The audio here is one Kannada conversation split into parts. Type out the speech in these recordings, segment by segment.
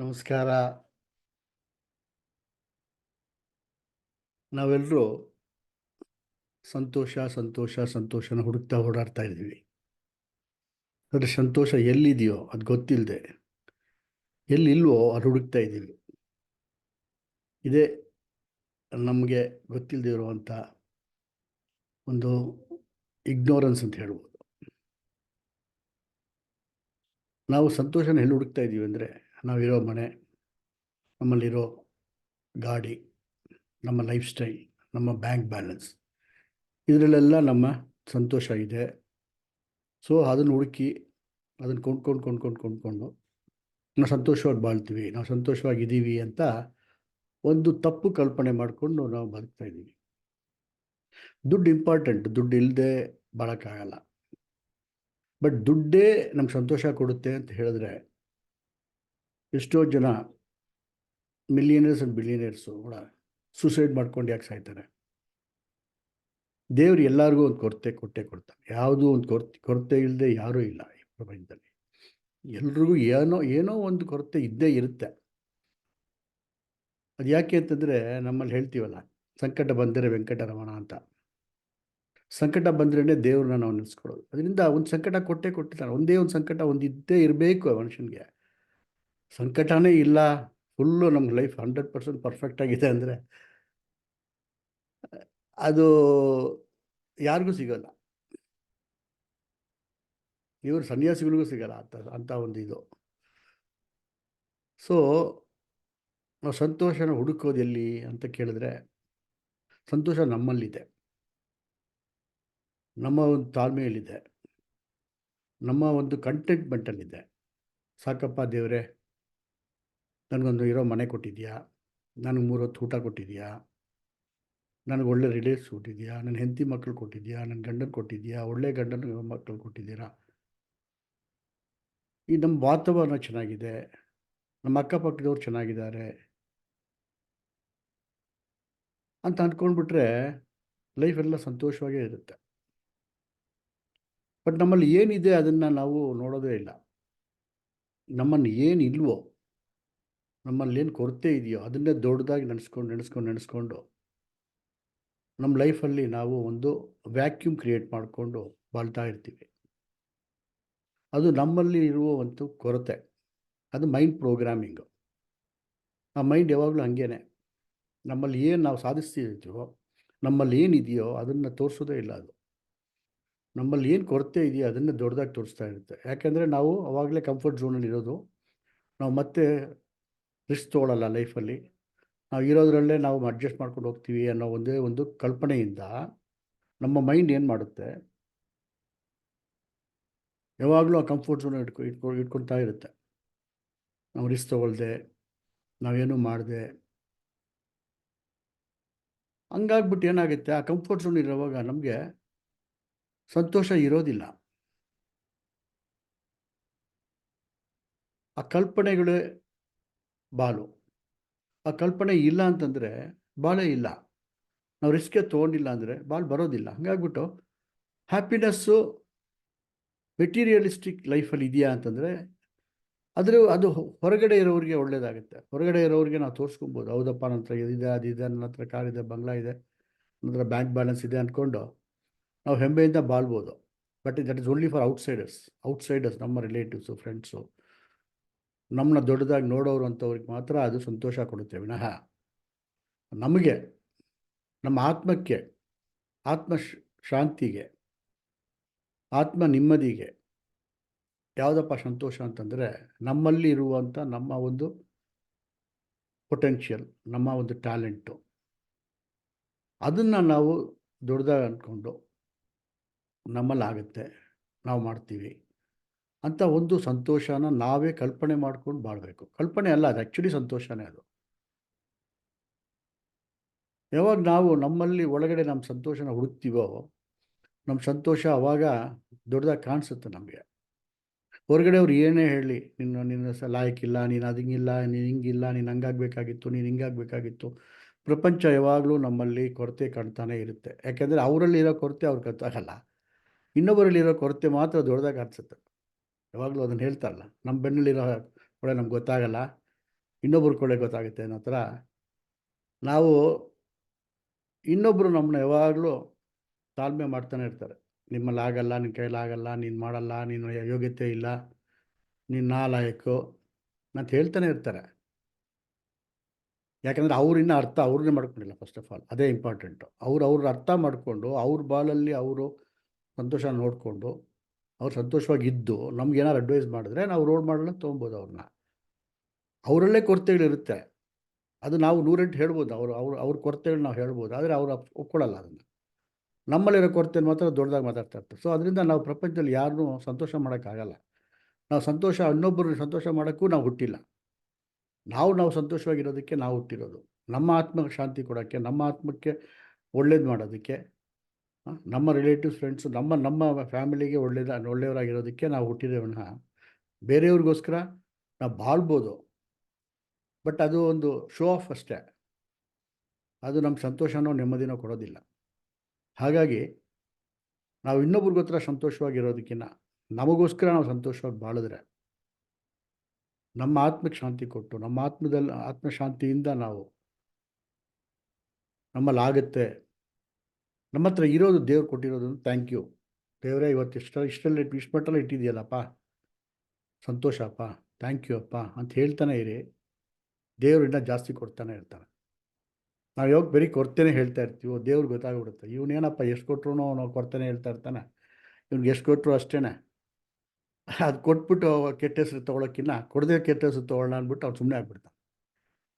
ನಮಸ್ಕಾರ. ನಾವೆಲ್ಲರೂ ಸಂತೋಷ ಸಂತೋಷ, ಸಂತೋಷನ ಹುಡುಕ್ತಾ ಓಡಾಡ್ತಾ ಇದ್ದೀವಿ. ಆದರೆ ಸಂತೋಷ ಎಲ್ಲಿದೆಯೋ ಅದು ಗೊತ್ತಿಲ್ಲದೆ ಎಲ್ಲಿಲ್ವೋ ಅದು ಹುಡುಕ್ತಾ ಇದ್ದೀವಿ. ಇದೇ ನಮಗೆ ಗೊತ್ತಿಲ್ಲದೆ ಇರುವಂಥ ಒಂದು ಇಗ್ನೋರೆನ್ಸ್ ಅಂತ ಹೇಳ್ಬೋದು. ನಾವು ಸಂತೋಷನ ಎಲ್ಲಿ ಹುಡುಕ್ತಾ ಇದ್ದೀವಿ ಅಂದರೆ ನಾವಿರೋ ಮನೆ, ನಮ್ಮಲ್ಲಿರೋ ಗಾಡಿ, ನಮ್ಮ ಲೈಫ್ ಸ್ಟೈಲ್, ನಮ್ಮ ಬ್ಯಾಂಕ್ ಬ್ಯಾಲೆನ್ಸ್, ಇದರಲ್ಲೆಲ್ಲ ನಮ್ಮ ಸಂತೋಷ ಇದೆ. ಸೊ, ಅದನ್ನು ಹುಡುಕಿ, ಅದನ್ನು ಕೊಂಡ್ಕೊಂಡು ಕೊಂಡ್ಕೊಂಡು ಕೊಂಡ್ಕೊಂಡು ನಾವು ಸಂತೋಷವಾಗಿ ಬಾಳ್ತೀವಿ, ನಾವು ಸಂತೋಷವಾಗಿದ್ದೀವಿ ಅಂತ ಒಂದು ತಪ್ಪು ಕಲ್ಪನೆ ಮಾಡಿಕೊಂಡು ನಾವು ಬದುಕ್ತಾ ಇದ್ದೀವಿ. ದುಡ್ಡು ಇಂಪಾರ್ಟೆಂಟ್ ದುಡ್ಡು ಇಲ್ಲದೆ ಬಾಳೋಕ್ಕಾಗಲ್ಲ. ಬಟ್ ದುಡ್ಡೇ ನಮ್ಗೆ ಸಂತೋಷ ಕೊಡುತ್ತೆ ಅಂತ ಹೇಳಿದ್ರೆ ಎಷ್ಟೋ ಜನ ಮಿಲಿಯನರ್ಸ್ ಆ್ಯಂಡ್ ಬಿಲಿಯನರ್ಸು ಕೂಡ ಸೂಸೈಡ್ ಮಾಡ್ಕೊಂಡು ಯಾಕೆ ಸಾಯ್ತಾರೆ? ದೇವ್ರು ಎಲ್ಲರಿಗೂ ಒಂದು ಕೊರತೆ ಕೊಟ್ಟೆ ಕೊಡ್ತಾನೆ. ಯಾವುದೂ ಒಂದು ಕೊರತೆ ಕೊರತೆ ಇಲ್ಲದೆ ಯಾರೂ ಇಲ್ಲ ಈ ಪ್ರಪಂಚದಲ್ಲಿ. ಎಲ್ರಿಗೂ ಏನೋ ಏನೋ ಒಂದು ಕೊರತೆ ಇದ್ದೇ ಇರುತ್ತೆ. ಅದು ಯಾಕೆ ಅಂತಂದರೆ ನಮ್ಮಲ್ಲಿ ಹೇಳ್ತೀವಲ್ಲ, ಸಂಕಟ ಬಂದರೆ ವೆಂಕಟರಮಣ ಅಂತ. ಸಂಕಟ ಬಂದ್ರೇ ದೇವ್ರನ್ನ ನಾವು ನೆನೆಸ್ಕೊಳ್ಳೋದು. ಅದರಿಂದ ಒಂದು ಸಂಕಟ ಕೊಟ್ಟೆ ಕೊಟ್ಟಿರ್ತಾನೆ ಒಂದೇ ಒಂದು ಸಂಕಟ ಒಂದು ಇದ್ದೇ ಇರಬೇಕು ಮನುಷ್ಯನಿಗೆ. ಸಂಕಟನೇ ಇಲ್ಲ. ಫುಲ್ಲು ನಮ್ಮ ಲೈಫ್ ಹಂಡ್ರೆಡ್ ಪರ್ಸೆಂಟ್ ಪರ್ಫೆಕ್ಟ್ ಆಗಿದೆ ಅಂದರೆ, ಅದು ಯಾರಿಗೂ ಸಿಗಲ್ಲ. ಇವರು ಸನ್ಯಾಸಿಗಳಿಗೂ ಸಿಗಲ್ಲ ಅಂತ ಅಂಥ ಒಂದು ಇದು. ಸೊ ನಾವು ಸಂತೋಷನ ಹುಡುಕೋದು ಎಲ್ಲಿ ಅಂತ ಕೇಳಿದ್ರೆ, ಸಂತೋಷ ನಮ್ಮಲ್ಲಿದೆ. ನಮ್ಮ ಒಂದು ತಾಳ್ಮೆಯಲ್ಲಿದೆ. ನಮ್ಮ ಒಂದು ಕಂಟೆಂಟ್ಮೆಂಟಲ್ಲಿದೆ ಸಾಕಪ್ಪ ದೇವರೇ. ನನಗೊಂದು ಇರೋ ಮನೆ ಕೊಟ್ಟಿದ್ಯಾ? ನನಗೆ ಮೂರು ಹೊತ್ತು ಊಟ ಕೊಟ್ಟಿದ್ಯಾ? ನನಗೆ ಒಳ್ಳೆ ರಿಲೇಟ್ಸ್ ಕೊಟ್ಟಿದ್ಯಾ? ನನ್ನ ಹೆಂಡತಿ ಮಕ್ಕಳು ಕೊಟ್ಟಿದ್ಯಾ? ನನ್ನ ಗಂಡನ ಕೊಟ್ಟಿದ್ಯಾ? ಒಳ್ಳೆ ಗಂಡನ ಮಕ್ಕಳು ಕೊಟ್ಟಿದ್ದೀರಾ? ಈ ನಮ್ಮ ವಾತಾವರಣ ಚೆನ್ನಾಗಿದೆ. ನಮ್ಮ ಅಕ್ಕಪಕ್ಕದವ್ರು ಚೆನ್ನಾಗಿದ್ದಾರೆ. ಅಂತ ಅಂದ್ಕೊಂಡ್ಬಿಟ್ರೆ ಲೈಫೆಲ್ಲ ಸಂತೋಷವಾಗೇ ಇರುತ್ತೆ. ಬಟ್ ನಮ್ಮಲ್ಲಿ ಏನಿದೆ ಅದನ್ನು ನಾವು ನೋಡೋದೇ ಇಲ್ಲ. ನಮ್ಮನ್ನು ಏನು ಇಲ್ವೋ ನಮ್ಮಲ್ಲಿ ಏನು ಕೊರತೆ ಇದೆಯೋ, ಅದನ್ನೇ ದೊಡ್ಡದಾಗಿ ನೆನೆಸ್ಕೊಂಡು ನೆನೆಸ್ಕೊಂಡು ನೆನೆಸ್ಕೊಂಡು ನಮ್ಮ ಲೈಫಲ್ಲಿ ನಾವು ಒಂದು ವ್ಯಾಕ್ಯೂಮ್ ಕ್ರಿಯೇಟ್ ಮಾಡಿಕೊಂಡು ಬಾಳ್ತಾ ಇರ್ತೀವಿ. ಅದು ನಮ್ಮಲ್ಲಿ ಇರುವ ಒಂದು ಕೊರತೆ. ಅದು ಮೈಂಡ್ ಪ್ರೋಗ್ರಾಮಿಂಗು. ಆ ಮೈಂಡ್ ಯಾವಾಗಲೂ ಹಾಗೇನೆ. ನಮ್ಮಲ್ಲಿ ಏನು ನಾವು ಸಾಧಿಸ್ತಿದ್ದೀವೋ ನಮ್ಮಲ್ಲಿ ಏನಿದೆಯೋ ಅದನ್ನು ತೋರಿಸೋದೇ ಇಲ್ಲ ಅದು. ನಮ್ಮಲ್ಲಿ ಏನು ಕೊರತೆ ಇದೆಯೋ ಅದನ್ನು ದೊಡ್ಡದಾಗಿ ತೋರಿಸ್ತಾ ಇರುತ್ತೆ. ಯಾಕೆಂದರೆ ನಾವು ಅವಾಗಲೇ ಕಂಫರ್ಟ್ ಝೋನಲ್ಲಿ ಇರೋದು. ನಾವು ಮತ್ತೆ ರಿಸ್ಕ್ ತೊಗೊಳ್ಳಲ್ಲ ಲೈಫಲ್ಲಿ, ನಾವು ಇರೋದ್ರಲ್ಲೇ ನಾವು ಅಡ್ಜಸ್ಟ್ ಮಾಡ್ಕೊಂಡು ಹೋಗ್ತೀವಿ ಅನ್ನೋ ಒಂದೇ ಒಂದು ಕಲ್ಪನೆಯಿಂದ ನಮ್ಮ ಮೈಂಡ್ ಏನು ಮಾಡುತ್ತೆ? ಯಾವಾಗಲೂ ಆ ಕಂಫರ್ಟ್ ಝೋನ್ ಇಟ್ಕೊ ಇಟ್ಕೊ, ಇಟ್ಕೊಳ್ತಾ ಇರುತ್ತೆ. ನಾವು ರಿಸ್ಕ್ ತೊಗೊಳ್ದೆ, ನಾವೇನು ಮಾಡಿದೆ. ಹಂಗಾಗ್ಬಿಟ್ಟು ಏನಾಗುತ್ತೆ? ಆ ಕಂಫರ್ಟ್ ಝೋನ್ ಇರೋವಾಗ ನಮಗೆ ಸಂತೋಷ ಇರೋದಿಲ್ಲ. ಆ ಕಲ್ಪನೆಗಳೇ ಬಾಳು ಆ ಕಲ್ಪನೆ ಇಲ್ಲ ಅಂತಂದರೆ ಬಾಳೆ ಇಲ್ಲ. ನಾವು ರಿಸ್ಕೇ ತೊಗೊಂಡಿಲ್ಲ ಅಂದರೆ ಬಾಳು ಬರೋದಿಲ್ಲ. ಹಾಗಾಗ್ಬಿಟ್ಟು ಹ್ಯಾಪಿನೆಸ್ಸು ಮೆಟೀರಿಯಲಿಸ್ಟಿಕ್ ಲೈಫಲ್ಲಿ ಇದೆಯಾ ಅಂತಂದರೆ ಆದರೆ ಅದು ಹೊರಗಡೆ ಇರೋರಿಗೆ ಒಳ್ಳೇದಾಗುತ್ತೆ. ಹೊರಗಡೆ ಇರೋರಿಗೆ ನಾವು ತೋರಿಸ್ಕೊಬೋದು. ಹೌದಪ್ಪ, ನನ್ನ ಹತ್ರ ಇದಿದೆ ಅದಿದೆ ನನ್ನ ಹತ್ರ ಕಾರ್ ಇದೆ, ಬಂಗ್ಲಾ ಇದೆ, ನನ್ನ ಹತ್ರ ಬ್ಯಾಂಕ್ ಬ್ಯಾಲೆನ್ಸ್ ಇದೆ ಅಂದ್ಕೊಂಡು ನಾವು ಹೆಮ್ಮೆಯಿಂದ ಬಾಳ್ಬೋದು. But that is only for outsiders outsiders ನಮ್ಮ ರಿಲೇಟಿವ್ಸು ಫ್ರೆಂಡ್ಸು ನಮ್ಮನ್ನ ದೊಡ್ಡದಾಗಿ ನೋಡೋರು ಅಂಥವ್ರಿಗೆ ಮಾತ್ರ ಅದು ಸಂತೋಷ ಕೊಡುತ್ತೆ. ವಿನಃ ನಮಗೆ, ನಮ್ಮ ಆತ್ಮಕ್ಕೆ, ಆತ್ಮ ಶಾಂತಿಗೆ, ಆತ್ಮ ನೆಮ್ಮದಿಗೆ ಯಾವುದಪ್ಪ ಸಂತೋಷ ಅಂತಂದರೆ ನಮ್ಮಲ್ಲಿ ಇರುವಂಥ ನಮ್ಮ ಒಂದು ಪೊಟೆನ್ಷಿಯಲ್ ನಮ್ಮ ಒಂದು ಟ್ಯಾಲೆಂಟು ಅದನ್ನು ನಾವು ದೊಡ್ಡದಾಗಿ ಅಂದ್ಕೊಂಡು ನಮ್ಮಲ್ಲಾಗುತ್ತೆ. ನಾವು ಮಾಡ್ತೀವಿ. ಅಂತ ಒಂದು ಸಂತೋಷನ ನಾವೇ ಕಲ್ಪನೆ ಮಾಡ್ಕೊಂಡು ಬಾಳ್ಬೇಕು ಕಲ್ಪನೆ ಅಲ್ಲ, ಅದು ಆ್ಯಕ್ಚುಲಿ ಸಂತೋಷನೇ ಅದು. ಯಾವಾಗ ನಾವು ನಮ್ಮಲ್ಲಿ ಒಳಗಡೆ ನಮ್ಮ ಸಂತೋಷನ ಹುಡುಕ್ತೀವೋ, ನಮ್ಮ ಸಂತೋಷ ಅವಾಗ ದೊಡ್ಡದಾಗಿ ಕಾಣಿಸುತ್ತೆ ನಮಗೆ. ಹೊರಗಡೆ ಅವ್ರು ಏನೇ ಹೇಳಿ, ನಿನ್ನ ನಿನ್ನ ಸ, ಲಾಯಕ್ಕಿಲ್ಲ, ನೀನು ಅದಿಂಗಿಲ್ಲ ನೀನು ಹಿಂಗಿಲ್ಲ, ನೀನು ಹಂಗಾಗಬೇಕಾಗಿತ್ತು, ನೀನು ಹಿಂಗಾಗಬೇಕಾಗಿತ್ತು. ಪ್ರಪಂಚ ಯಾವಾಗಲೂ ನಮ್ಮಲ್ಲಿ ಕೊರತೆ ಕಾಣ್ತಾನೆ ಇರುತ್ತೆ. ಯಾಕೆಂದರೆ ಅವರಲ್ಲಿರೋ ಕೊರತೆ ಅವ್ರಿಗೆ ಗೊತ್ತಾಗಲ್ಲ ಇನ್ನೊಬ್ಬರಲ್ಲಿರೋ ಕೊರತೆ ಮಾತ್ರ ದೊಡ್ಡದಾಗಿ ಕಾಣಿಸುತ್ತೆ. ಯಾವಾಗಲೂ ಅದನ್ನು ಹೇಳ್ತಾರಲ್ಲ ನಮ್ಮ ಬೆನ್ನಲ್ಲಿರೋ ಕೊಳೆ ನಮ್ಗೆ ಗೊತ್ತಾಗಲ್ಲ ಇನ್ನೊಬ್ಬರು ಕೊಳೆ ಗೊತ್ತಾಗುತ್ತೆ ಅನ್ನೋ ಥರ. ನಾವು ಇನ್ನೊಬ್ಬರು ನಮ್ಮನ್ನ ಯಾವಾಗಲೂ ತಾಳ್ಮೆ ಮಾಡ್ತಾನೆ ಇರ್ತಾರೆ. ನಿಮ್ಮಲ್ಲಿ ಆಗಲ್ಲ ನಿನ್ನ ಕೈಲಾಗಲ್ಲ ನೀನು ಮಾಡಲ್ಲ, ನೀನು ಯೋಗ್ಯತೆ ಇಲ್ಲ, ನೀನು ನಾಲಾಯಕು ಅಂತ ಹೇಳ್ತಾನೆ ಇರ್ತಾರೆ. ಯಾಕಂದರೆ ಅವ್ರಿನ್ನ ಅರ್ಥ ಅವ್ರನ್ನೇ ಮಾಡ್ಕೊಂಡಿಲ್ಲ ಫಸ್ಟ್ ಆಫ್ ಆಲ್ ಅದೇ ಇಂಪಾರ್ಟೆಂಟು ಅವ್ರು ಅವ್ರ ಅರ್ಥ ಮಾಡಿಕೊಂಡು ಅವ್ರ ಬಾಲಲ್ಲಿ ಅವರು ಸಂತೋಷ ನೋಡಿಕೊಂಡು ಅವ್ರು ಸಂತೋಷವಾಗಿ ಇದ್ದು ನಮ್ಗೆ ಏನಾರು ಅಡ್ವೈಸ್ ಮಾಡಿದ್ರೆ ನಾವು ರೋಡ್ ಮಾಡಲ್ಲ ತೊಗೊಬೋದು ಅವ್ರನ್ನ. ಅವರಲ್ಲೇ ಕೊರತೆಗಳಿರುತ್ತೆ ಅದು ನಾವು ನೂರೆಂಟು ಹೇಳ್ಬೋದು, ಅವರು, ಅವ್ರು, ಅವ್ರ ಕೊರತೆಗಳು ನಾವು ಹೇಳ್ಬೋದು, ಆದರೆ ಅವ್ರು ಒಪ್ಕೊಳ್ಳಲ್ಲ ಅದನ್ನು. ನಮ್ಮಲ್ಲಿರೋ ಕೊರತೆ ಮಾತ್ರ ದೊಡ್ಡದಾಗಿ ಮಾತಾಡ್ತಾ ಇರ್ತಾರೆ. ಸೊ ಅದರಿಂದ ನಾವು ಪ್ರಪಂಚದಲ್ಲಿ ಯಾರನ್ನೂ ಸಂತೋಷ ಮಾಡೋಕ್ಕಾಗಲ್ಲ. ನಾವು ಸಂತೋಷ, ಇನ್ನೊಬ್ಬರನ್ನ ಸಂತೋಷ ಮಾಡೋಕ್ಕೂ ನಾವು ಹುಟ್ಟಿಲ್ಲ. ನಾವು ನಾವು ಸಂತೋಷವಾಗಿರೋದಕ್ಕೆ ನಾವು ಹುಟ್ಟಿರೋದು. ನಮ್ಮ ಆತ್ಮಕ್ಕೆ ಶಾಂತಿ ಕೊಡೋಕ್ಕೆ, ನಮ್ಮ ಆತ್ಮಕ್ಕೆ ಒಳ್ಳೇದು ಮಾಡೋದಕ್ಕೆ. ನಮ್ಮ ರಿಲೇಟಿವ್ಸ್ ಫ್ರೆಂಡ್ಸು ನಮ್ಮ ನಮ್ಮ ಫ್ಯಾಮಿಲಿಗೆ ಒಳ್ಳೆಯದ ಒಳ್ಳೆಯವರಾಗಿರೋದಕ್ಕೆ ನಾವು ಹುಟ್ಟಿದ್ದೇವೆ ವಿನಃ ಬೇರೆಯವ್ರಿಗೋಸ್ಕರ ನಾವು ಬಾಳ್ಬೋದು. ಬಟ್ ಅದು ಒಂದು ಶೋ ಆಫ್ ಅಷ್ಟೇ. ಅದು ನಮ್ಮ ಸಂತೋಷನೋ ನೆಮ್ಮದಿನೋ ಕೊಡೋದಿಲ್ಲ. ಹಾಗಾಗಿ ನಾವು ಇನ್ನೊಬ್ರಿಗೋತ್ರ ಸಂತೋಷವಾಗಿರೋದಕ್ಕಿಂತ ನಮಗೋಸ್ಕರ ನಾವು ಸಂತೋಷವಾಗಿ ಬಾಳಿದ್ರೆ ನಮ್ಮ ಆತ್ಮಕ್ಕೆ ಶಾಂತಿ ಕೊಟ್ಟು, ನಮ್ಮ ಆತ್ಮದಲ್ಲಿ ಆತ್ಮಶಾಂತಿಯಿಂದ ನಾವು ನಮ್ಮಲ್ಲಿ ಆಗುತ್ತೆ ನಮ್ಮ ಹತ್ರ ಇರೋದು ದೇವ್ರು ಕೊಟ್ಟಿರೋದು ಥ್ಯಾಂಕ್ ಯು ದೇವರೇ, ಇವತ್ತು ಇಷ್ಟ ಇಷ್ಟಲ್ಲಿ ಇಷ್ಟು ಮಟ್ಟೆಲ್ಲ ಇಟ್ಟಿದೆಯಲ್ಲಪ್ಪ ಸಂತೋಷಪ್ಪ ಥ್ಯಾಂಕ್ ಯು ಅಪ್ಪ ಅಂತ ಹೇಳ್ತಾನೆ ಇರಿ. ದೇವ್ರು ಇನ್ನೂ ಜಾಸ್ತಿ ಕೊಡ್ತಾನೆ ಇರ್ತಾನೆ. ನಾವು ಯಾವಾಗ ಬರೀ ಕೊಡ್ತೇನೆ ಹೇಳ್ತಾ ಇರ್ತೀವೋ ದೇವ್ರಿಗೆ ಗೊತ್ತಾಗ್ಬಿಡುತ್ತೆ. ಇವನೇನಪ್ಪ ಎಷ್ಟು ಕೊಟ್ಟರು ಅವನು ಕೊಡ್ತಾನೆ ಹೇಳ್ತಾ ಇರ್ತಾನೆ. ಇವ್ನಿಗೆ ಎಷ್ಟು ಕೊಟ್ಟರು ಅಷ್ಟೇ ಅದು ಕೊಟ್ಬಿಟ್ಟು ಕೆಟ್ಟ ಹೆಸರು ತೊಗೊಳೋಕ್ಕಿನ್ನ ಕೊಡದೆ ಕೆಟ್ಟ ಹೆಸರು ತೊಗೊಳ್ಳೋಣ ಅಂದ್ಬಿಟ್ಟು ಅವ್ನು ಸುಮ್ಮನೆ ಆಗ್ಬಿಡ್ತಾನೆ.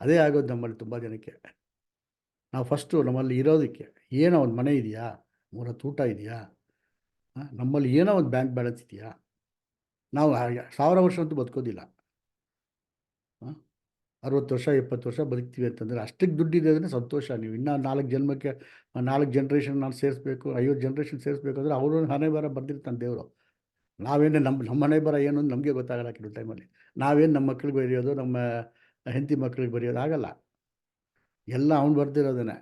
ಅದೇ ಆಗೋದು ನಮ್ಮಲ್ಲಿ ತುಂಬ ಜನಕ್ಕೆ. ನಾವು ಫಸ್ಟು ನಮ್ಮಲ್ಲಿ ಇರೋದಕ್ಕೆ, ಏನೋ ಒಂದು ಮನೆ ಇದೆಯಾ? ಮೂರತ್ತು ಊಟ ಇದೆಯಾ? ನಮ್ಮಲ್ಲಿ ಏನೋ ಒಂದು ಬ್ಯಾಂಕ್ ಬ್ಯಾಲೆನ್ಸ್ ಇದೆಯಾ? ನಾವು ಸಾವಿರ ವರ್ಷ ಅಂತೂ ಬದುಕೋದಿಲ್ಲ. ಅರವತ್ತು ವರ್ಷ, ಎಪ್ಪತ್ತು ವರ್ಷ ಬದುಕ್ತೀವಿ ಅಂತಂದರೆ ಅಷ್ಟಕ್ಕೆ ದುಡ್ಡಿದೆ ಅಂದರೆ ಸಂತೋಷ. ನೀವು ಇನ್ನೂ ನಾಲ್ಕು ಜನ್ಮಕ್ಕೆ, ನಾಲ್ಕು ಜನ್ರೇಷನ್ ನಾನು ಸೇರಿಸ್ಬೇಕು, ಐವತ್ತು ಜನ್ರೇಷನ್ ಸೇರಿಸ್ಬೇಕು ಅಂದರೆ ಅವರು ಹಣೆ ಬರ ಬರ್ದಿರ್ತಾನೆ ದೇವರು. ನಾವೇನು ನಮ್ಮ ನಮ್ಮ ಮನೆ ಬರ ಏನು ಅಂತ ನಮಗೆ ಗೊತ್ತಾಗಲ್ಲ ಕೆಲವು ಟೈಮಲ್ಲಿ ನಾವೇನು ನಮ್ಮ ಮಕ್ಳಿಗೆ ಬರೆಯೋದು, ನಮ್ಮ ಹೆಂಡತಿ ಮಕ್ಳಿಗೆ ಬರೆಯೋದು ಆಗಲ್ಲ. ಎಲ್ಲ ಅವ್ನು ಬರ್ದಿರೋದನ್ನೇ.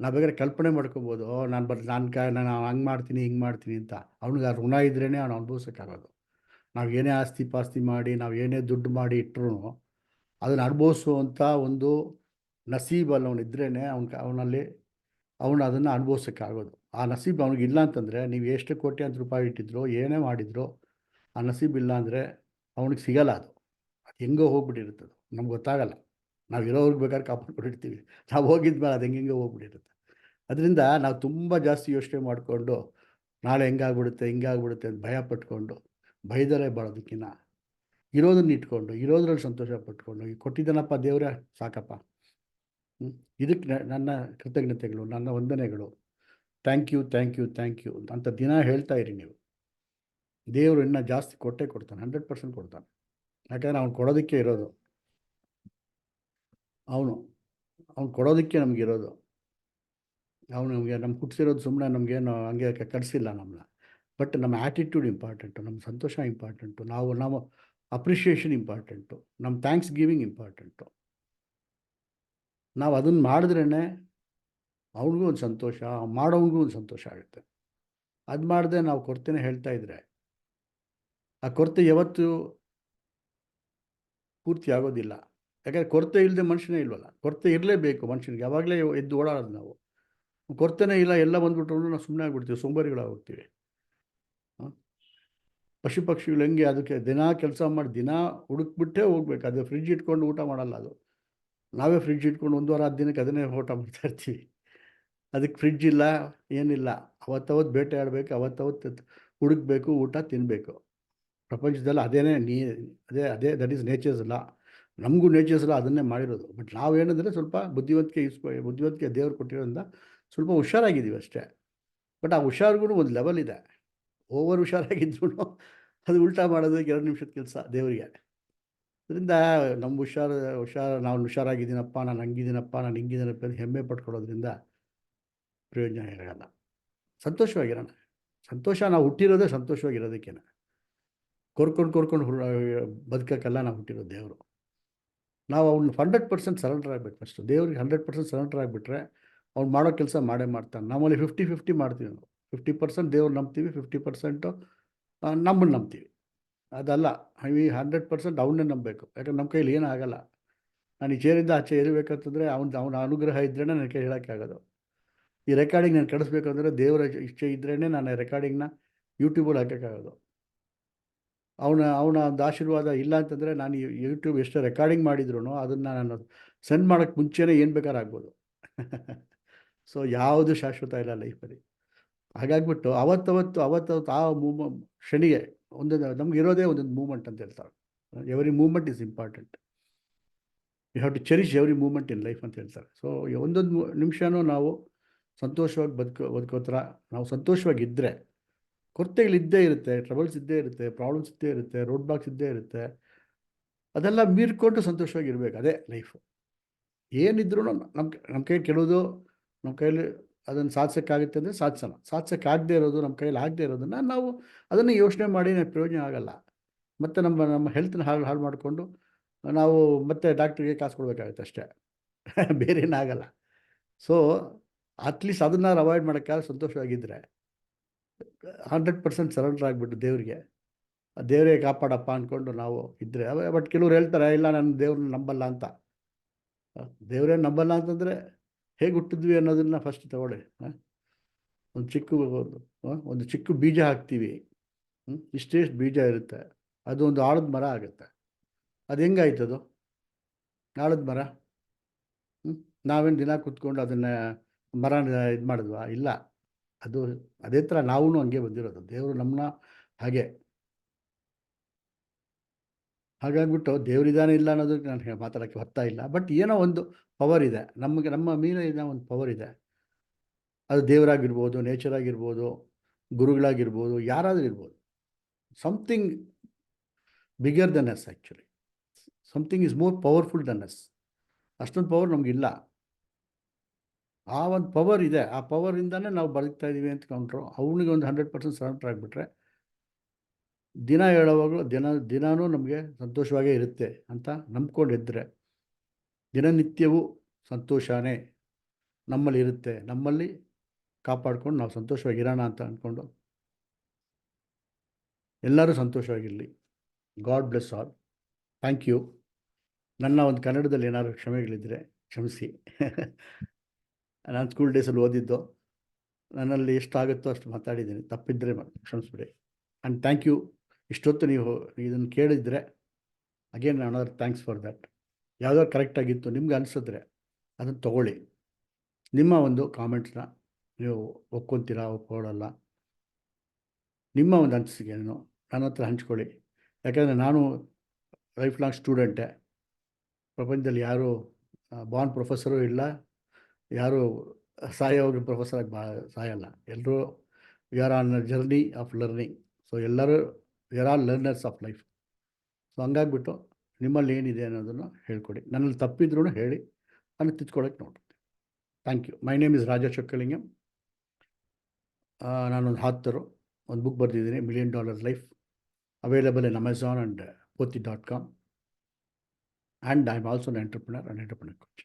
ನಾವು ಬೇಕಾದ್ರೆ ಕಲ್ಪನೆ ಮಾಡ್ಕೊಬೋದು ನಾನು ಬರ್, ನಾನು ಕ, ನಾನು ಹಂಗೆ ಮಾಡ್ತೀನಿ, ಹಿಂಗೆ ಮಾಡ್ತೀನಿ ಅಂತ. ಅವ್ನಿಗೆ ಆ ಋಣ ಇದ್ರೇ ಅವ್ನು ಅನುಭವಿಸೋಕ್ಕಾಗೋದು. ನಾವು ಏನೇ ಆಸ್ತಿ ಪಾಸ್ತಿ ಮಾಡಿ, ನಾವು ಏನೇ ದುಡ್ಡು ಮಾಡಿ ಇಟ್ಟರು ಅದನ್ನು ಅನುಭವಿಸುವಂಥ ಒಂದು ನಸೀಬಲ್ಲಿ ಅವನು ಇದ್ರೇ ಅವ್ನ ಅವನಲ್ಲಿ ಅವನು ಅದನ್ನು ಅನುಭವಿಸೋಕ್ಕಾಗೋದು. ಆ ನಸೀಬ್ ಅವ್ನಿಗೆ ಇಲ್ಲ ಅಂತಂದರೆ ನೀವು ಎಷ್ಟು ಅಂತ ರೂಪಾಯಿ ಇಟ್ಟಿದ್ರು, ಏನೇ ಮಾಡಿದ್ರು ಆ ನಸೀಬ್ ಇಲ್ಲ ಅಂದರೆ ಅವನಿಗೆ ಸಿಗಲ್ಲ ಅದು. ಅದು ಹೆಂಗೋ ಹೋಗ್ಬಿಟ್ಟಿರುತ್ತೆ ಅದು ನಮ್ಗೆ ಗೊತ್ತಾಗಲ್ಲ. ನಾವು ಇರೋವ್ರಿಗೆ ಬೇಕಾದ್ರೆ ಕಾಪಾಡ್ಕೊಂಡಿರ್ತೀವಿ ನಾವು ಹೋಗಿದ್ಮೇಲೆ ಅದು ಹೆಂಗೆ ಹೋಗ್ಬಿಟ್ಟಿರುತ್ತೆ. ಅದರಿಂದ ನಾವು ತುಂಬ ಜಾಸ್ತಿ ಯೋಚನೆ ಮಾಡಿಕೊಂಡು ನಾಳೆ ಹೆಂಗಾಗ್ಬಿಡುತ್ತೆ, ಹಿಂಗಾಗ್ಬಿಡುತ್ತೆ ಅಂತ ಭಯ ಪಟ್ಕೊಂಡು ಭಯದಲ್ಲೇ ಬಾಳೋದಕ್ಕಿಂತ ಇರೋದನ್ನ ಇಟ್ಕೊಂಡು, ಇರೋದ್ರಲ್ಲಿ ಸಂತೋಷ ಪಟ್ಕೊಂಡು, ಈ ಕೊಟ್ಟಿದ್ದಾನಪ್ಪ ದೇವರೇ ಸಾಕಪ್ಪ. ಇದಕ್ಕೆ ನನ್ನ ಕೃತಜ್ಞತೆಗಳು, ನನ್ನ ವಂದನೆಗಳು. Thank you thank you thank you ಅಂತ ದಿನ ಹೇಳ್ತಾ ಇರಿ ನೀವು. ದೇವರು ಇನ್ನೂ ಜಾಸ್ತಿ ಕೊಟ್ಟೇ ಕೊಡ್ತಾನೆ ಹಂಡ್ರೆಡ್ ಪರ್ಸೆಂಟ್ ಕೊಡ್ತಾನೆ. ಯಾಕಂದರೆ ಅವ್ನು ಕೊಡೋದಕ್ಕೆ ಇರೋದು. ಅವನು, ಅವ್ನು ಕೊಡೋದಕ್ಕೆ ನಮಗಿರೋದು. ಅವನು ನಮಗೆ ನಮ್ಮ ಹುಟ್ಟಿಸಿರೋದು ಸುಮ್ಮನೆ ನಮಗೇನು ಹಂಗೆ ಕ- ಕಲಿಸಿಲ್ಲ ನಮ್ಮನ್ನ ಬಟ್ ನಮ್ಮ ಆ್ಯಟಿಟ್ಯೂಡ್ ಇಂಪಾರ್ಟೆಂಟು ನಮ್ಮ ಸಂತೋಷ ಇಂಪಾರ್ಟೆಂಟು ನಾವು ನಾವು ಅಪ್ರಿಷಿಯೇಷನ್ ಇಂಪಾರ್ಟೆಂಟು ನಮ್ಮ ಥ್ಯಾಂಕ್ಸ್ ಗಿವಿಂಗ್ ಇಂಪಾರ್ಟೆಂಟು ನಾವು ಅದನ್ನು ಮಾಡಿದ್ರೇ ಅವನಿಗೂ ಒಂದು ಸಂತೋಷ ಮಾಡೋನಿಗೂ ಒಂದು ಸಂತೋಷ ಆಗುತ್ತೆ. ಅದು ಮಾಡದೆ ನಾವು ಕೊರತೆನೇ ಹೇಳ್ತಾ ಇದ್ರೆ, ಆ ಕೊರತೆ ಯಾವತ್ತೂ ಪೂರ್ತಿ ಆಗೋದಿಲ್ಲ ಯಾಕಂದರೆ ಕೊರತೆ ಇಲ್ಲದೆ ಮನುಷ್ಯನೇ ಇಲ್ವಲ್ಲ? ಕೊರತೆ ಇರಲೇಬೇಕು ಮನುಷ್ಯನಿಗೆ. ಯಾವಾಗಲೇ ಎದ್ದು ಓಡಾಡೋದು ನಾವು. ಕೊರತೆನೇ ಇಲ್ಲ, ಎಲ್ಲ ಬಂದ್ಬಿಟ್ರು ನಾವು ಸುಮ್ಮನೆ ಆಗ್ಬಿಡ್ತೀವಿ ಸೋಂಬೇರಿಗಳಾಗ್ಬಿಡ್ತೀವಿ? ಪಶು ಪಕ್ಷಿಗಳು ಹೆಂಗೆ ಅದಕ್ಕೆ ದಿನ ಕೆಲಸ ಮಾಡಿ, ದಿನ ಹುಡುಕ್ಬಿಟ್ಟೇ ಹೋಗ್ಬೇಕು. ಅದು ಫ್ರಿಡ್ಜ್ ಇಟ್ಕೊಂಡು ಊಟ ಮಾಡಲ್ಲ ಅದು. ನಾವೇ ಫ್ರಿಡ್ಜ್ ಇಟ್ಕೊಂಡು ಒಂದು ವಾರ, ಹತ್ತು ದಿನಕ್ಕೆ ಅದನ್ನೇ ಊಟ ಮಾಡ್ತಾ ಇರ್ತೀವಿ. ಅದಕ್ಕೆ ಫ್ರಿಡ್ಜ್ ಇಲ್ಲ, ಏನಿಲ್ಲ. ಅವತ್ತವತ್ತು ಬೇಟೆ ಆಡಬೇಕು, ಅವತ್ತವತ್ತು ಹುಡುಕ್ಬೇಕು, ಊಟ ತಿನ್ನಬೇಕು ಪ್ರಪಂಚದಲ್ಲಿ ಅದೇನೇ ನೀ, ಅದೇ ಅದೇ ದಟ್ ಈಸ್ ನೇಚರ್ಸ್ ಇಲ್ಲ ನಮಗೂ ನೇಚರ್ಸ್ ಇಲ್ಲ ಅದನ್ನೇ ಮಾಡಿರೋದು. ಬಟ್ ನಾವೇನಂದರೆ ಸ್ವಲ್ಪ ಬುದ್ಧಿವಂತಿಕೆ ಯೂಸ್ ಬುದ್ಧಿವಂತಿಕೆ ದೇವರು ಕೊಟ್ಟಿರೋದ್ರಿಂದ ಸ್ವಲ್ಪ ಹುಷಾರಾಗಿದ್ದೀವಿ ಅಷ್ಟೇ. ಬಟ್ ಆ ಹುಷಾರಿಗೂ ಒಂದು ಲೆವೆಲ್ ಇದೆ. ಓವರ್ ಹುಷಾರಾಗಿದ್ರು ಅದು ಉಲ್ಟಾ ಮಾಡೋದಕ್ಕೆ ಎರಡು ನಿಮಿಷದ ಕೆಲಸ ದೇವರಿಗೆ. ಅದರಿಂದ ನಮ್ಮ ಹುಷಾರು ಹುಷಾರು, ನಾನು ಹುಷಾರಾಗಿದ್ದೀನಪ್ಪ, ನಾನು ಹಂಗಿದ್ದೀನಪ್ಪ, ನಾನು ಹಿಂಗಿದ್ದೀನಪ್ಪ ಅಂತ ಹೆಮ್ಮೆ ಪಡ್ಕೊಳ್ಳೋದ್ರಿಂದ ಪ್ರಯೋಜನ ಇರೋಲ್ಲ. ಸಂತೋಷವಾಗಿರೋಣ ಸಂತೋಷ ನಾವು ಹುಟ್ಟಿರೋದೇ ಸಂತೋಷವಾಗಿರೋದಕ್ಕೇನೆ. ಕೊರ್ಕೊಂಡು ಕೊರ್ಕೊಂಡು ಹುರ, ಬದುಕಕ್ಕೆಲ್ಲ ನಾವು ಹುಟ್ಟಿರೋ ದೇವರು. ನಾವು ಅವ್ನು ಹಂಡ್ರೆಡ್ ಪರ್ಸೆಂಟ್ ಸರೆಂಡರ್ ಆಗಬೇಕು ಫಸ್ಟು ದೇವ್ರಿಗೆ ಹಂಡ್ರೆಡ್ ಪರ್ಸೆಂಟ್ ಸರೆಂಡರ್ ಆಗಿಬಿಟ್ರೆ ಅವ್ನು ಮಾಡೋ ಕೆಲಸ ಮಾಡೇ ಮಾಡ್ತಾನೆ. ನಮ್ಮಲ್ಲಿ ಫಿಫ್ಟಿ ಫಿಫ್ಟಿ ಮಾಡ್ತೀವಿ ನಾವು. ಫಿಫ್ಟಿ ಪರ್ಸೆಂಟ್ ದೇವ್ರು ನಂಬ್ತೀವಿ ಫಿಫ್ಟಿ ಪರ್ಸೆಂಟು ನಮ್ಮನ್ನು ನಂಬ್ತೀವಿ. ಅದಲ್ಲ ಈ ಹಂಡ್ರೆಡ್ ಪರ್ಸೆಂಟ್ ಅವನ್ನೇ ನಂಬಬೇಕು. ಯಾಕಂದ್ರೆ ನಮ್ಮ ಕೈಲಿ ಏನೂ ಆಗಲ್ಲ. ನಾನು ಈ ಚೇರಿಂದ ಆಚೆ ಇರಬೇಕಂತಂದರೆ ಅವ್ನು ಅವನ ಅನುಗ್ರಹ ಇದ್ರೇ ನನಗೆ ಹೇಳೋಕ್ಕೆ ಹೇಳೋಕ್ಕಾಗೋದು ಈ ರೆಕಾರ್ಡಿಂಗ್ ನಾನು ಕಳಿಸ್ಬೇಕಂದ್ರೆ ದೇವರ ಇಚ್ಛೆ ಇದ್ರೇ ನಾನು ರೆಕಾರ್ಡಿಂಗ್ನ ಯೂಟ್ಯೂಬಲ್ಲಿ ಹಾಕೋಕ್ಕಾಗೋದು ಅವನ ಅವನ ಒಂದು ಆಶೀರ್ವಾದ ಇಲ್ಲ ಅಂತಂದರೆ ನಾನು ಯೂಟ್ಯೂಬ್ ಎಷ್ಟು ರೆಕಾರ್ಡಿಂಗ್ ಮಾಡಿದ್ರು ಅದನ್ನು ನಾನು ಸೆಂಡ್ ಮಾಡೋಕ್ಕೆ ಮುಂಚೆನೇ ಏನು ಬೇಕಾದ್ರೂ ಆಗ್ಬೋದು. ಸೊ ಯಾವುದು ಶಾಶ್ವತ ಇಲ್ಲ ಲೈಫಲ್ಲಿ ಹಾಗಾಗ್ಬಿಟ್ಟು ಅವತ್ತವತ್ತು ಅವತ್ತವತ್ತು ಆ ಮೂಮ, ಶನಿಗೆ ಒಂದೊಂದು ನಮ್ಗೆ ಇರೋದೇ ಒಂದೊಂದು ಮೂಮೆಂಟ್ ಅಂತ ಹೇಳ್ತಾರೆ. Every moment is important you have to cherish every moment in life ಅಂತ ಹೇಳ್ತಾರೆ. ಸೊ ಒಂದೊಂದು ನಿಮಿಷನೂ ನಾವು ಸಂತೋಷವಾಗಿ ಬದುಕೋ ಬದುಕೋ ಥರ ನಾವು ಸಂತೋಷವಾಗಿ ಇದ್ದರೆ ಕೊರತೆಗಳಿದ್ದೇ ಇರುತ್ತೆ ಟ್ರಬಲ್ಸ್ ಇದ್ದೇ ಇರುತ್ತೆ ಪ್ರಾಬ್ಲಮ್ಸ್ ಇದ್ದೇ ಇರುತ್ತೆ ರೋಡ್ ಬ್ಲಾಕ್ಸ್ ಇದ್ದೇ ಇರುತ್ತೆ. ಅದೆಲ್ಲ ಮೀರ್ಕೊಂಡು ಸಂತೋಷವಾಗಿರ್ಬೇಕು ಅದೇ ಲೈಫು ಏನಿದ್ರು ನಮ್ಮ ನಮ್ಮ ಕೈ ಕೆಡೋದು ನಮ್ಮ ಕೈಯಲ್ಲಿ ಅದನ್ನು ಸಾಧಿಸೋಕ್ಕಾಗುತ್ತೆ ಅಂದರೆ ಸಾಧಿಸೋಣ ಸಾಧಿಸೋಕ್ಕಾಗದೇ ಇರೋದು ನಮ್ಮ ಕೈಯಲ್ಲಿ ಆಗದೆ ಇರೋದನ್ನು ನಾವು ಅದನ್ನು ಯೋಚನೆ ಮಾಡಿ ಪ್ರಯೋಜನ ಆಗಲ್ಲ. ಮತ್ತು ನಮ್ಮ ನಮ್ಮ ಹೆಲ್ತ್ನ ಹಾಳು ಹಾಳು ಮಾಡಿಕೊಂಡು ನಾವು ಮತ್ತೆ ಡಾಕ್ಟ್ರಿಗೆ ಕಾಸು ಕೊಡಬೇಕಾಗುತ್ತೆ ಅಷ್ಟೇ. ಬೇರೆ ಏನಾಗಲ್ಲ ಸೊ ಅಟ್ಲೀಸ್ಟ್ ಅದನ್ನು ಅವಾಯ್ಡ್ ಮಾಡೋಕ್ಕಾದ್ರೆ ಸಂತೋಷವಾಗಿದ್ದರೆ ಹಂಡ್ರೆಡ್ ಪರ್ಸೆಂಟ್ ಸರೆಂಡರ್ ಆಗಿಬಿಟ್ಟು ದೇವರಿಗೆ ದೇವರೇ ಕಾಪಾಡಪ್ಪ ಅಂದ್ಕೊಂಡು ನಾವು ಇದ್ದರೆ ಬಟ್ ಕೆಲವ್ರು ಹೇಳ್ತಾರೆ, ಇಲ್ಲ, ನಾನು ದೇವ್ರನ್ನ ನಂಬಲ್ಲ ಅಂತ. ದೇವರೇ ನಂಬಲ್ಲ ಅಂತಂದರೆ ಹೇಗೆ ಹುಟ್ಟಿದ್ವಿ ಅನ್ನೋದನ್ನ ಫಸ್ಟ್ ತಗೊಳ್ಳಿ ಒಂದು ಚಿಕ್ಕ ಒಂದು ಚಿಕ್ಕ ಬೀಜ ಹಾಕ್ತೀವಿ ಇಷ್ಟೇ ಬೀಜ ಇರುತ್ತೆ, ಅದು ಒಂದು ಆಳದ ಮರ ಆಗುತ್ತೆ. ಅದು ಹೆಂಗಾಯ್ತದು ಆಳದ ಮರ? ನಾವೇನು ದಿನ ಕೂತ್ಕೊಂಡು ಅದನ್ನು ಮರ ಇದು ಮಾಡಿದ್ವಾ? ಇಲ್ಲ. ಅದು ಅದೇ ಥರ ನಾವೂ ಹಂಗೆ ಬಂದಿರೋದು. ದೇವರು ನಮ್ಮನ್ನ ಹಾಗೆ. ಹಾಗಾಗ್ಬಿಟ್ಟು ದೇವರಿದಾನೆ ಇಲ್ಲ ಅನ್ನೋದಕ್ಕೆ ನಾನು ಮಾತಾಡೋಕ್ಕೆ ಹೊತ್ತಾ ಇಲ್ಲ. ಬಟ್ ಏನೋ ಒಂದು ಪವರ್ ಇದೆ. ನಮಗೆ ನಮ್ಮ ಮೀನಿನ ಒಂದು ಪವರ್ ಇದೆ. ಅದು ದೇವರಾಗಿರ್ಬೋದು ನೇಚರ್ ಆಗಿರ್ಬೋದು ಗುರುಗಳಾಗಿರ್ಬೋದು, ಯಾರಾದರೂ ಇರ್ಬೋದು. Something bigger than us actually something is more powerful than us ಅಷ್ಟೊಂದು ಪವರ್ ನಮಗಿಲ್ಲ ಆ ಒಂದು ಪವರ್ ಇದೆ. ಆ ಪವರಿಂದನೇ ನಾವು ಬದುಕ್ತಾ ಇದ್ದೀವಿ ಅಂತ ಕೊಂಡ್ರು ಅವನಿಗೆ ಒಂದು ಹಂಡ್ರೆಡ್ ಪರ್ಸೆಂಟ್ ಸರೆಂಡರ್ ಆಗಿಬಿಟ್ರೆ ದಿನ ಹೇಳೋವಾಗಲೂ ದಿನ, ದಿನಾನೂ ನಮಗೆ ಸಂತೋಷವಾಗೇ ಇರುತ್ತೆ ಅಂತ ನಂಬ್ಕೊಂಡಿದ್ದರೆ ದಿನನಿತ್ಯವೂ ಸಂತೋಷನೇ ನಮ್ಮಲ್ಲಿ ಇರುತ್ತೆ ನಮ್ಮಲ್ಲಿ ಕಾಪಾಡ್ಕೊಂಡು ನಾವು ಸಂತೋಷವಾಗಿರೋಣ ಅಂತ ಅಂದ್ಕೊಂಡು ಎಲ್ಲರೂ ಸಂತೋಷವಾಗಿರಲಿ. God bless all thank you ನನ್ನ ಒಂದು ಕನ್ನಡದಲ್ಲಿ ಏನಾದರೂ ಕ್ಷಮೆಗಳಿದ್ದರೆ ಕ್ಷಮಿಸಿ. ನಾನು ಸ್ಕೂಲ್ ಡೇಸಲ್ಲಿ ಓದಿದ್ದು, ನನ್ನಲ್ಲಿ ಎಷ್ಟಾಗುತ್ತೋ ಅಷ್ಟು ಮಾತಾಡಿದ್ದೀನಿ. ತಪ್ಪಿದ್ದರೆ ಕ್ಷಮಿಸ್ಬಿಡಿ. ಆ್ಯಂಡ್ ಥ್ಯಾಂಕ್ ಯು ಇಷ್ಟೊತ್ತು ನೀವು ಇದನ್ನು ಕೇಳಿದರೆ ಅಗೇನ್ ನಾನು ಥ್ಯಾಂಕ್ಸ್ ಫಾರ್ ದ್ಯಾಟ್ ಯಾವುದೋ ಕರೆಕ್ಟಾಗಿತ್ತು ನಿಮ್ಗೆ ಅನಿಸಿದ್ರೆ ಅದನ್ನು ತಗೊಳ್ಳಿ. ನಿಮ್ಮ ಒಂದು ಕಾಮೆಂಟ್ಸ್ನ ನೀವು ಒಪ್ಕೊತೀರಾ ಒಪ್ಕೊಳ್ಳಲ್ಲ ನಿಮ್ಮ ಒಂದು ಅನಿಸಿಕೆಯನ್ನು ನನ್ನ ಹತ್ರ ಹಂಚ್ಕೊಳ್ಳಿ. ಯಾಕಂದರೆ ನಾನು ಲೈಫ್ ಲಾಂಗ್ ಸ್ಟೂಡೆಂಟೇ ಪ್ರಪಂಚದಲ್ಲಿ ಯಾರೂ ಬಾನ್ ಪ್ರೊಫೆಸರು ಇಲ್ಲ. ಯಾರು ಸಾಯೋರು ಪ್ರೊಫೆಸರ್ ಆಗಿ ಬಾ, ಸಾಯಲ್ಲ. ಎಲ್ಲರೂ we are on journey of learning so ಎಲ್ಲರೂ we are all learners of life so ಹಂಗಾಗ್ಬಿಟ್ಟು ನಿಮ್ಮಲ್ಲಿ ಏನಿದೆ ಅನ್ನೋದನ್ನು ಹೇಳ್ಕೊಡಿ. ನನ್ನಲ್ಲಿ ತಪ್ಪಿದ್ರೂ ಹೇಳಿ ನಾನು ತಿದ್ಕೊಳ್ಳೋಕೆ ನೋಡಿ thank you my name is Raja Chokkalingam ನಾನೊಂದು ಹತ್ತರು ಒಂದು ಬುಕ್ ಬರೆದಿದ್ದೀನಿ million dollar life available in Amazon and Pothi dot com and I am also entrepreneur and entrepreneur coach